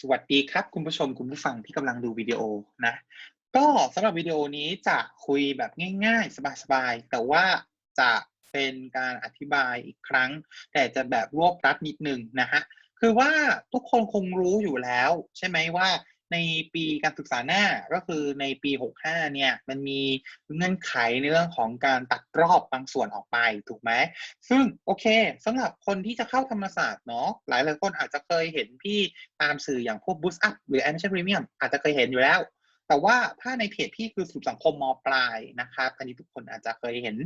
สวัสดีครับ คุณผู้ชมคุณผู้ฟังที่กำลังดูวิดีโอนะ ก็สำหรับวิดีโอนี้จะคุยแบบง่าย ๆ สบายๆแต่ว่าจะเป็นการอธิบายอีกครั้ง แต่จะแบบรวบรัดนิดนึงนะฮะคือว่าทุกคนคงรู้อยู่แล้ว ใช่ไหมว่า ในปีการศึกษาหน้าก็คือในปี 65 เนี่ย มันมีเงื่อนไขในเรื่องของการตัดรอบบางส่วนออกไปถูกไหมซึ่งโอเคสำหรับคนที่จะเข้าธรรมศาสตร์เนาะหลายหลายคนอาจจะเคยเห็นพี่ตามสื่ออย่างพวก Boost Up หรือ Admission Premium อาจจะเคยเห็นอยู่แล้ว แต่ว่าถ้าในเพจพี่คือสื่อสังคมมปลายนะครับอันนี้ทุกคนอาจจะเคยเห็น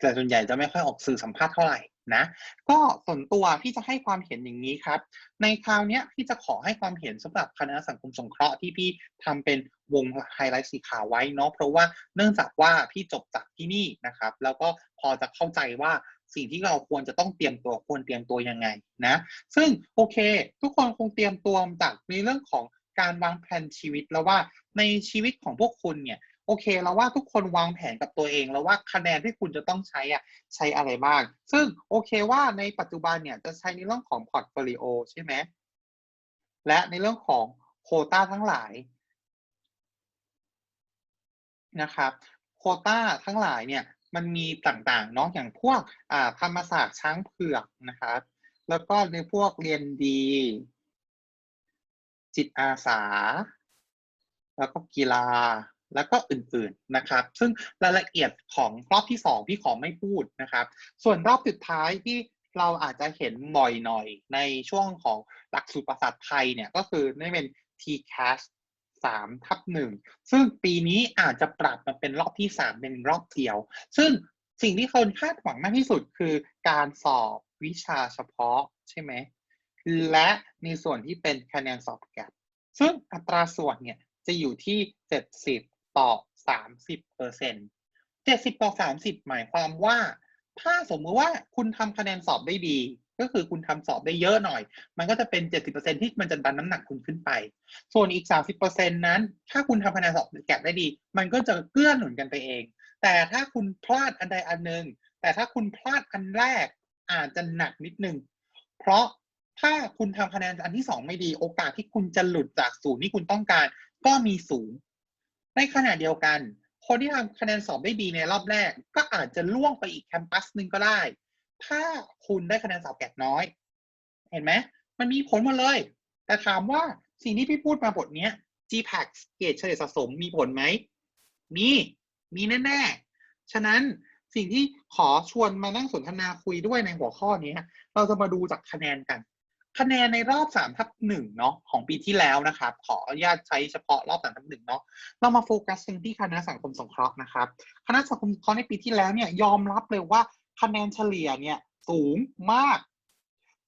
แต่ส่วนใหญ่จะไม่ค่อยออกสื่อสัมภาษณ์เท่าไหร่ นะก็ส่วนตัวพี่จะให้ความเห็นอย่างนี้ครับ ในคราวนี้พี่จะขอให้ความเห็นสำหรับคณะสังคมสงเคราะห์ที่พี่ทำเป็นวงไฮไลท์สีขาวไว้เนาะเพราะว่าเนื่องจากว่าพี่จบจากที่นี่นะครับ แล้วก็พอจะเข้าใจว่าสิ่งที่เราควรจะต้องเตรียมตัวควรเตรียมตัวยังไงนะ ซึ่งโอเค ทุกคนคงเตรียมตัวจากในเรื่องของการวางแผนชีวิตแล้วว่าในชีวิตของพวกคุณเนี่ย โอเคแล้วว่าทุกคนวางแผนกับตัวเองแล้วว่าคะแนนที่คุณจะต้องใช้อะใช้อะไรบ้าง ซึ่งโอเคว่าในปัจจุบันเนี่ยจะใช้ในเรื่องของพอร์ตโฟลิโอใช่ไหมและในเรื่องของโคต้าทั้งหลายนะครับโคต้าทั้งหลายเนี่ยมันมีต่างๆเนาะอย่างพวกอ่าธรรมศาสตร์ช้างเผือกนะครับ แล้วก็ในพวกเรียนดี จิตอาสา แล้วก็กีฬา แล้วก็อื่นๆนะครับ ซึ่งรายละเอียดของรอบที่ 2 พี่ขอไม่พูดนะครับ ส่วนรอบสุดท้ายที่เราอาจจะเห็นบ่อยหน่อยในช่วงของหลักสูตรภาษาไทยเนี่ยก็คือนี่เป็น TCAS 3ทับ1ซึ่งปีนี้อาจจะปรับมาเป็นรอบที่ 3 เป็นรอบเดียว ซึ่งสิ่งที่คนคาดหวังมากที่สุดคือการสอบวิชาเฉพาะใช่ไหมและในส่วนที่เป็นคะแนนสอบแกดซึ่งอัตราส่วนเนี่ยจะอยู่ที่ 70 ต่อ30เปอร์เซ็นต์70ต่อ30หมายความว่า ถ้าสมมติว่าคุณทำคะแนนสอบได้ดี ก็คือคุณทำสอบได้เยอะหน่อย มันก็จะเป็น70%ที่มันจะดันน้ำหนักคุณขึ้นไป ส่วนอีก30%นั้น ถ้าคุณทำคะแนนสอบแกดได้ดี มันก็จะเกื้อหนุนกันไปเอง แต่ถ้าคุณพลาดอันใดอันหนึ่งแต่ถ้าคุณพลาดอันแรกอาจจะหนักนิดนึง เพราะถ้าคุณทำคะแนนอันที่สองไม่ดี โอกาสที่คุณจะหลุดจากศูนย์ที่คุณต้องการ ก็มีสูง ในขณะเดียวกัน คนที่ทำคะแนนสอบได้ดีในรอบแรก ก็อาจจะล่วงไปอีกแคมปัสหนึ่งก็ได้ ถ้าคุณได้คะแนนสอบแกดน้อย เห็นไหมมันมีผลหมดเลย แต่ถามว่าสิ่งที่พี่พูดมาบทนี้ GPAX เกรดเฉลี่ยสะสมมีผลไหม มี มีแน่ๆ ฉะนั้นสิ่งที่ขอชวนมานั่งสนทนาคุยด้วยในหัวข้อนี้ เราจะมาดูจากคะแนนกัน คะแนนในรอบ3ทับ1เนาะของปีที่แล้วนะครับ ขออนุญาตใช้เฉพาะรอบ3ทับ1เนาะเรามาโฟกัสที่คณะสังคมสงเคราะห์นะครับ คณะสังคมสงเคราะห์ในปีที่แล้วเนี่ยยอมรับเลยว่าคะแนนเฉลี่ยเนี่ยสูงมาก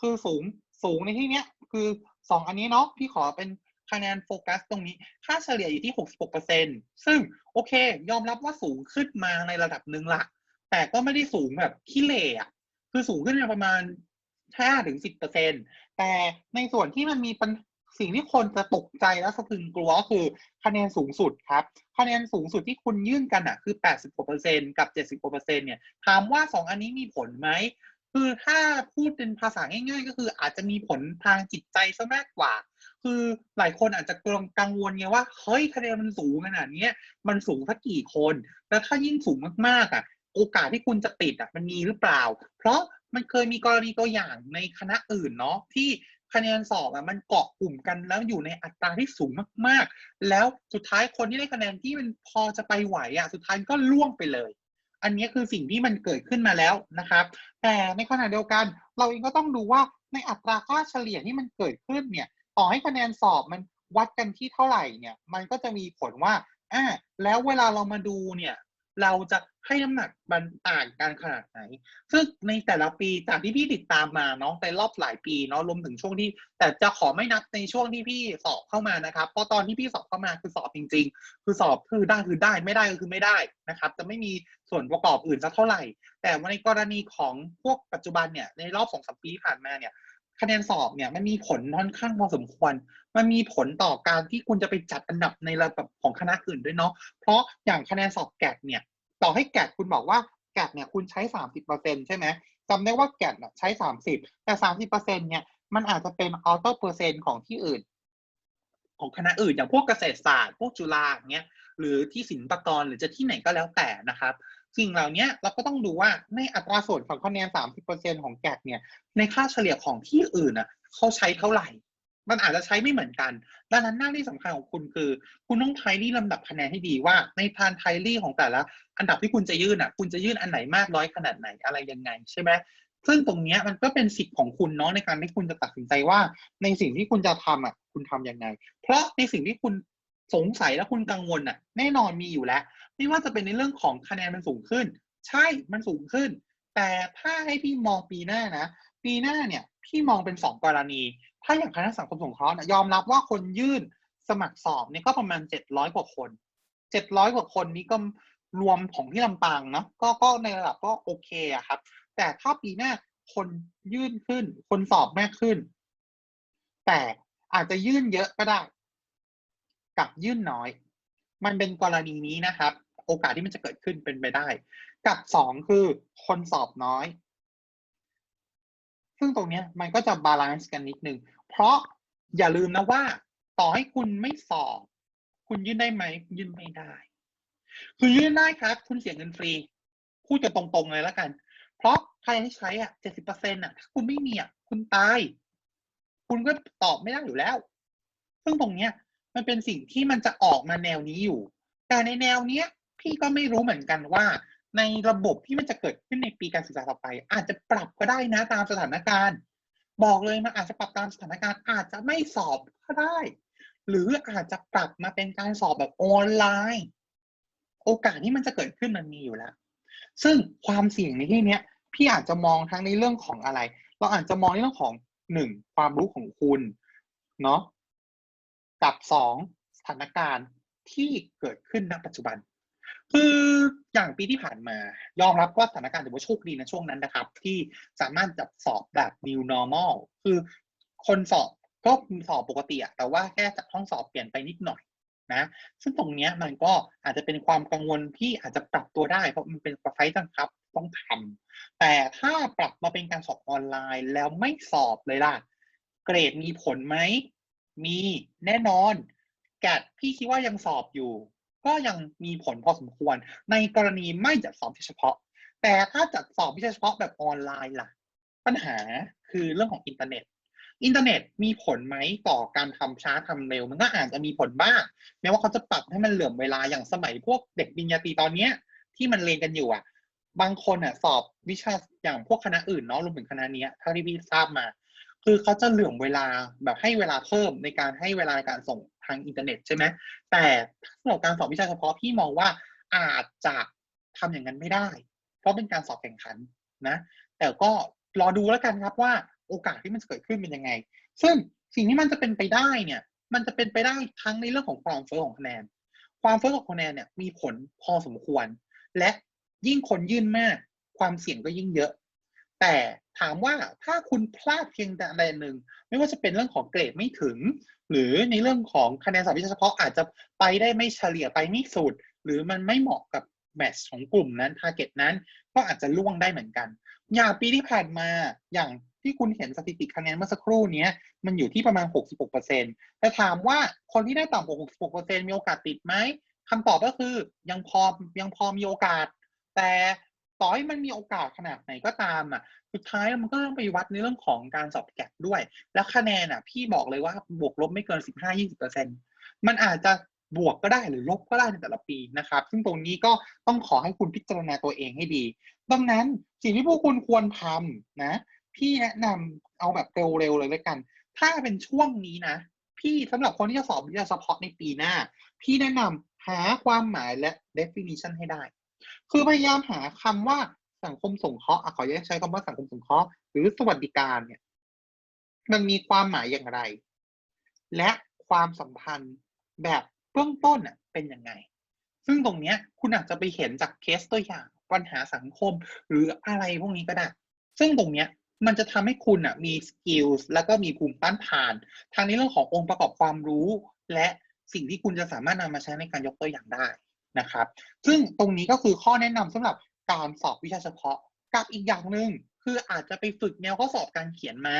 คือสูงสูงในที่เนี้ยคือ2อันนี้เนาะพี่ขอเป็นคะแนนโฟกัสตรงนี้ ค่าเฉลี่ยอยู่ที่ 66%ซึ่งโอเค ยอมรับว่าสูงขึ้นมาในระดับหนึ่งละ แต่ก็ไม่ได้สูงแบบขี้เหร่อะคือสูงขึ้นมาประมาณ 5ถึงสิบเปอร์เซ็นแต่ในส่วนที่มันมีปัญสิ่งที่คนจะตกใจและสะพึงกลัวคือคะแนนสูงสุดครับ คะแนนสูงสุดที่คุณยื่นกันอะคือ80%กับ70%เนี่ยถามว่า 2 อันนี้มีผลไหมคือถ้าพูดเป็นภาษาง่าย ๆ ก็คืออาจจะมีผลทางจิตใจซะมากกว่า คือหลายคนอาจจะกังวลไงว่าเฮ้ยคะแนนมันสูงขนาดนี้มันสูงสักกี่คน แล้วถ้ายิ่งสูงมากๆอะโอกาสที่คุณจะติดอะมันมีหรือเปล่า เพราะ มันเคยมีกรณีตัวอย่างในคณะอื่นเนาะที่คะแนนสอบอะมันเกาะกลุ่มกันแล้วอยู่ในอัตราที่สูงมากๆ แล้วสุดท้ายคนที่ได้คะแนนที่มันพอจะไปไหวอะสุดท้ายก็ล่วงไปเลย อันนี้คือสิ่งที่มันเกิดขึ้นมาแล้วนะครับ แต่ในขณะเดียวกัน เราเองก็ต้องดูว่าในอัตราค่าเฉลี่ยที่มันเกิดขึ้นเนี่ยต่อให้คะแนนสอบมันวัดกันที่เท่าไหร่เนี่ยมันก็จะมีผลว่าอ่าแล้วเวลาเรามาดูเนี่ย เราจะให้น้ำหนักมันต่างกันขนาดไหน ซึ่งในแต่ละปีจากที่พี่ติดตามมาเนาะในรอบหลายปีเนาะรวมถึงช่วงที่ แต่จะขอไม่นับในช่วงที่พี่สอบเข้ามานะครับ เพราะตอนที่พี่สอบเข้ามาคือสอบจริง ๆ คือสอบคือได้คือได้ไม่ได้ก็คือไม่ได้นะครับ จะไม่มีส่วนประกอบอื่นสักเท่าไหร่ แต่ในกรณีของพวกปัจจุบันเนี่ยในรอบสองสามปีผ่านมาเนี่ย คะแนนสอบเนี่ยมันมีผลค่อนข้างพอสมควร มันมีผลต่อการที่คุณจะไปจัดอันดับในระดับของคณะอื่นด้วยเนาะ เพราะอย่างคะแนนสอบแกดเนี่ย ต่อให้แกดคุณบอกว่าแกดเนี่ยคุณใช้30%ใช่ไหมจำได้ว่าแกดใช้30แต่30%เปอร์เซ็นเนี่ยมันอาจจะเป็นออโต้เปอร์เซ็นต์ของที่อื่น ของคณะอื่นอย่างพวกเกษตรศาสตร์ พวกจุฬาอย่างเงี้ยหรือที่ศิลปากรหรือจะที่ไหนก็แล้วแต่นะครับ สิ่งเหล่านี้เราก็ต้องดูว่าในอัตราส่วนของคะแนน 30%ของแกดเนี่ย ในค่าเฉลี่ยของที่อื่นน่ะเขาใช้เท่าไหร่ มันอาจจะใช้ไม่เหมือนกัน ดังนั้นหน้าที่สำคัญของคุณคือ คุณต้องไทลี่ลำดับคะแนนให้ดีว่า ในพานไทลี่ของแต่ละ อันดับที่คุณจะยื่นอะ คุณจะยื่นอันไหนมากน้อยขนาดไหนอะไรยังไงใช่ไหมซึ่งตรงนี้มันก็เป็นสิทธิ์ของคุณเนาะในการที่คุณจะตัดสินใจว่า ในสิ่งที่คุณจะทำอะคุณทำยังไง เพราะในสิ่งที่คุณ สงสัยและคุณกังวลอะ แน่นอนมีอยู่แล้ว ไม่ว่าจะเป็นในเรื่องของคะแนนมันสูงขึ้น ใช่มันสูงขึ้น แต่ถ้าให้พี่มองปีหน้านะ ปีหน้าเนี่ยพี่มองเป็นสองกรณี ถ้าอย่างคณะสังคมสงเคราะห์ยอมรับว่าคนยื่นสมัครสอบเนี่ยก็ประมาณเจ็ดร้อยกว่าคนเจ็ดร้อยกว่าคนนี้ก็รวมของที่ลำปางเนาะก็ก็ในระดับก็โอเคอะครับ แต่ถ้าปีหน้าคนยื่นขึ้น คนสอบมากขึ้น แต่อาจจะยื่นเยอะก็ได้ กับยื่นน้อย มันเป็นกรณีนี้นะครับ โอกาสที่มันจะเกิดขึ้นเป็นไปได้ กับสองคือคนสอบน้อย ซึ่งตรงนี้มันก็จะบาลานซ์กันนิดนึง เพราะอย่าลืมนะว่า ต่อให้คุณไม่สอบ คุณยื่นได้ไหมยื่นไม่ได้คือยื่นได้ครับ คุณเสียเงินฟรีพูดกันตรงๆเลยแล้วกัน เพราะใครให้ใช้อะเจ็ดสิบเปอร์เซ็นต์อะถ้าคุณไม่มีอะคุณตาย คุณก็ตอบไม่ได้อยู่แล้ว ซึ่งตรงเนี้ย มันเป็นสิ่งที่มันจะออกมาแนวนี้อยู่ แต่ในแนวเนี้ย พี่ก็ไม่รู้เหมือนกันว่า ในระบบที่มันจะเกิดขึ้นในปีการศึกษาต่อไป อาจจะปรับก็ได้นะตามสถานการณ์ บอกเลยมันอาจจะปรับตามสถานการณ์ อาจจะไม่สอบก็ได้ หรืออาจจะปรับมาเป็นการสอบแบบออนไลน์ โอกาสที่มันจะเกิดขึ้นมันมีอยู่แล้ว ซึ่งความเสี่ยงในที่เนี้ยพี่อาจจะมองทั้งในเรื่องของอะไร เราอาจจะมองในเรื่องของหนึ่งความรู้ของคุณ เนาะ กับสองสถานการณ์ที่เกิดขึ้นณปัจจุบัน คืออย่างปีที่ผ่านมา ยอมรับว่าสถานการณ์ถือว่าโชคดีนะช่วงนั้นนะครับ ที่สามารถจัดสอบแบบ new normal คือคนสอบก็สอบปกติอะแต่ว่าแค่จัดห้องสอบเปลี่ยนไปนิดหน่อยนะซึ่งตรงนี้มันก็อาจจะเป็นความกังวลที่อาจจะปรับตัวได้เพราะมันเป็นไฟต์บังครับต้องทำแต่ถ้าปรับมาเป็นการสอบออนไลน์แล้วไม่สอบเลยล่ะ เกรดมีผลไหม มีแน่นอน แกดพี่คิดว่ายังสอบอยู่ ก็ยังมีผลพอสมควร ในกรณีไม่จัดสอบเฉพาะ แต่ถ้าจัดสอบวิชาเฉพาะแบบออนไลน์ล่ะ ปัญหาคือเรื่องของอินเทอร์เน็ต อินเทอร์เน็ตมีผลไหมต่อการทำช้าทำเร็ว มันก็อาจจะมีผลบ้างแม้ว่าเขาจะปรับให้มันเหลื่อมเวลาอย่างสมัยพวกเด็กปริญญาตรีตอนเนี้ย ที่มันเรียนกันอยู่อะบางคนอะสอบวิชาอย่างพวกคณะอื่นเนาะรวมถึงคณะเนี้ยเท่าที่พี่ทราบมา คือเขาจะเหลื่อมเวลาแบบให้เวลาเพิ่มในการให้เวลาในการส่งทางอินเทอร์เน็ตใช่ไหมแต่สำหรับการสอบวิชาเฉพาะพี่มองว่าอาจจะทำอย่างนั้นไม่ได้ เพราะเป็นการสอบแข่งขันนะ แต่ก็รอดูแล้วกันครับว่าโอกาสที่มันจะเกิดขึ้นเป็นยังไง ซึ่งสิ่งที่มันจะเป็นไปได้เนี่ย มันจะเป็นไปได้ทั้งในเรื่องของความเฟ้อของคะแนน ความเฟ้อของคะแนนเนี่ยมีผลพอสมควร และยิ่งคนยื่นมาก ความเสี่ยงก็ยิ่งเยอะ แต่ถามว่าถ้าคุณพลาดเพียงใดหนึ่ง ไม่ว่าจะเป็นเรื่องของเกรดไม่ถึง หรือในเรื่องของคะแนนสอบวิชาเฉพาะอาจจะไปได้ไม่เฉลี่ยไปไม่สุด หรือมันไม่เหมาะกับแมทช์ของกลุ่มนั้นทาร์เก็ตนั้น ก็อาจจะล่วงได้เหมือนกัน อย่างปีที่ผ่านมาอย่างที่คุณเห็นสถิติคะแนนเมื่อสักครู่นี้มันอยู่ที่ประมาณ 66%แต่ถามว่าคนที่ได้ต่ำกว่า 66%มีโอกาสติดไหมคำตอบก็คือยังพอยังพอมีโอกาส แต่ ต่อให้มันมีโอกาสขนาดไหนก็ตามอะ สุดท้ายมันก็ต้องไปวัดในเรื่องของการสอบแกดด้วย แล้วคะแนนอะ พี่บอกเลยว่าบวกลบไม่เกิน15-20%มันอาจจะบวกก็ได้หรือลบก็ได้ในแต่ละปีนะครับ ซึ่งตรงนี้ก็ต้องขอให้คุณพิจารณาตัวเองให้ดี ดังนั้นสิ่งที่พวกคุณควรทำนะ พี่แนะนำเอาแบบเร็วๆเลยแล้วกัน ถ้าเป็นช่วงนี้นะ พี่สำหรับคนที่จะสอบวิชาเฉพาะในปีหน้า พี่แนะนำหาความหมายและ definition ให้ได้ คือพยายามหาคำว่าสังคมสงเคราะห์อะขอใช้คำว่าสังคมสงเคราะห์หรือสวัสดิการเนี่ย มันมีความหมายอย่างไร และความสัมพันธ์แบบเบื้องต้นอะเป็นยังไง ซึ่งตรงเนี้ยคุณอาจจะไปเห็นจากเคสตัวอย่างปัญหาสังคมหรืออะไรพวกนี้ก็ได้ ซึ่งตรงเนี้ยมันจะทำให้คุณอะมีสกิลแล้วก็มีภูมิต้านทานทางในเรื่องขององค์ประกอบความรู้ และสิ่งที่คุณจะสามารถนำมาใช้ในการยกตัวอย่างได้ นะครับ ซึ่งตรงนี้ก็คือข้อแนะนำสำหรับการสอบวิชาเฉพาะ กับอีกอย่างหนึ่งคืออาจจะไปฝึกแนวข้อสอบการเขียนมา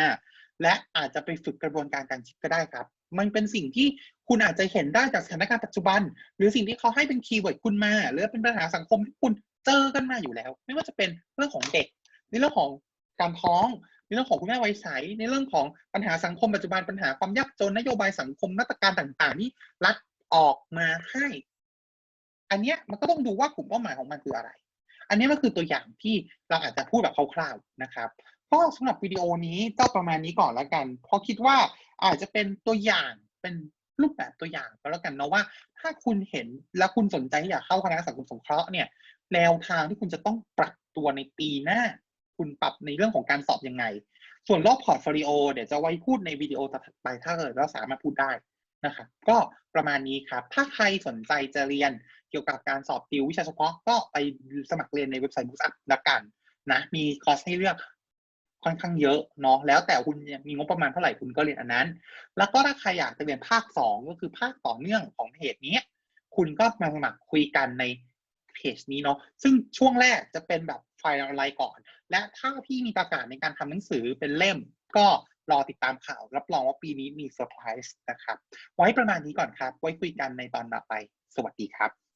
และอาจจะไปฝึกกระบวนการการคิดก็ได้ครับ มันเป็นสิ่งที่คุณอาจจะเห็นได้จากสถานการณ์ปัจจุบัน หรือสิ่งที่เขาให้เป็นคีย์เวิร์ดคุณมา หรือเป็นปัญหาสังคมที่คุณเจอกันมาอยู่แล้ว ไม่ว่าจะเป็นเรื่องของเด็กในเรื่องของการท้องในเรื่องของคุณแม่วัยใสในเรื่องของปัญหาสังคมปัจจุบันปัญหาความยากจนนโยบายสังคมมาตรการต่างๆที่รัฐออกมาให้ อันเนี้ยมันก็ต้องดูว่ากลุ่มเป้าหมายของมันคืออะไร อันนี้ก็คือตัวอย่างที่เราอาจจะพูดแบบคร่าวๆนะครับก็สำหรับวิดีโอนี้ก็ประมาณนี้ก่อนแล้วกัน เพราะคิดว่าอาจจะเป็นตัวอย่างเป็นรูปแบบตัวอย่างก็แล้วกันเนาะว่า ถ้าคุณเห็นและคุณสนใจที่อยากเข้าคณะสังคมสงเคราะห์เนี่ยแนวทางที่คุณจะต้องปรับตัวในปีหน้า คุณปรับในเรื่องของการสอบยังไง ส่วนรอบพอร์ตโฟลิโอเดี๋ยวจะไว้พูดในวิดีโอถัดไปถ้าเกิดเราสามารถพูดได้ นะครับก็ประมาณนี้ครับ ถ้าใครสนใจจะเรียนเกี่ยวกับการสอบติววิชาเฉพาะก็ไปสมัครเรียนในเว็บไซต์ Books Up ละกันนะมีคอร์สให้เลือกค่อนข้างเยอะเนาะแล้วแต่คุณมีงบประมาณเท่าไหร่คุณก็เรียนอันนั้น แล้วก็ถ้าใครอยากจะเรียนภาคสองก็คือภาคต่อเนื่องของเพจนี้ คุณก็มาสมัครคุยกันในเพจนี้เนาะซึ่งช่วงแรกจะเป็นแบบไฟล์ออนไลน์ก่อน และถ้าพี่มีประกาศในการทำหนังสือเป็นเล่ม ก็ รอติดตามข่าว รับรองว่าปีนี้มีเซอร์ไพรส์นะครับ ไว้ประมาณนี้ก่อนครับ ไว้คุยกันในตอนต่อไป สวัสดีครับ